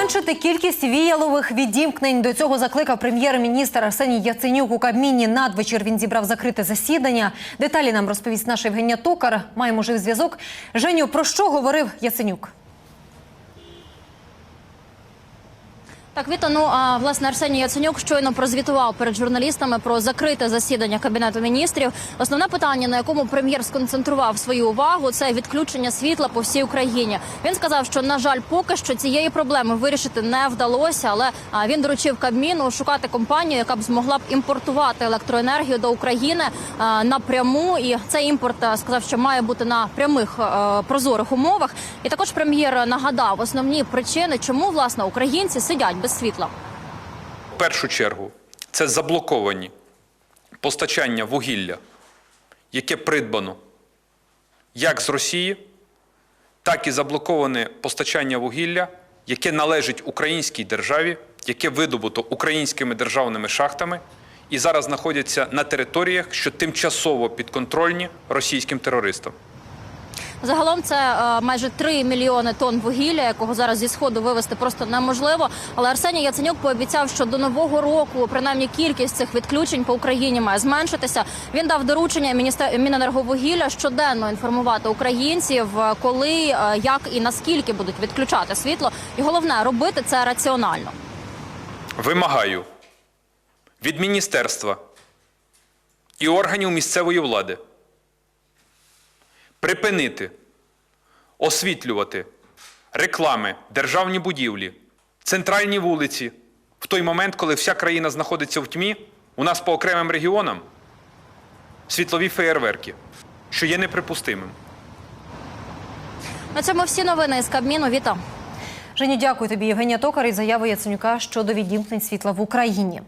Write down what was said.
Зменшити кількість віялових відімкнень до цього закликав прем'єр-міністр Арсеній Яценюк у Кабміні. Надвечір він зібрав закрите засідання. Деталі нам розповість наш Євгенія Токар. Маємо жив зв'язок. Женю, про що говорив Яценюк? Так, Віта, ну а власне Арсеній Яценюк щойно прозвітував перед журналістами про закрите засідання кабінету міністрів. Основне питання, на якому прем'єр сконцентрував свою увагу, це відключення світла по всій Україні. Він сказав, що на жаль, поки що цієї проблеми вирішити не вдалося, але він доручив Кабміну шукати компанію, яка б змогла б імпортувати електроенергію до України напряму. І цей імпорт сказав, що має бути на прямих прозорих умовах. І також прем'єр нагадав основні причини, чому власне українці сидять без світла. В першу чергу це заблоковані постачання вугілля, яке придбано як з Росії, так і заблоковане постачання вугілля, яке належить українській державі, яке видобуто українськими державними шахтами і зараз знаходяться на територіях, що тимчасово підконтрольні російським терористам. Загалом це е, майже 3 мільйони тонн вугілля, якого зараз зі сходу вивезти просто неможливо. Але Арсеній Яценюк пообіцяв, що до нового року принаймні кількість цих відключень по Україні має зменшитися. Він дав доручення міністер... Міненерговугілля щоденно інформувати українців, е, коли, е, як і наскільки будуть відключати світло. І головне робити це раціонально. Вимагаю від міністерства і органів місцевої влади припинити освітлювати реклами, державні будівлі, центральні вулиці в той момент, коли вся країна знаходиться в тьмі, у нас по окремим регіонам світлові феєрверки, що є неприпустимим. На цьому всі новини з Кабміну. Віта. Женю, дякую тобі, Євгенія Токар, і заяви Яценюка щодо відімкнень світла в Україні.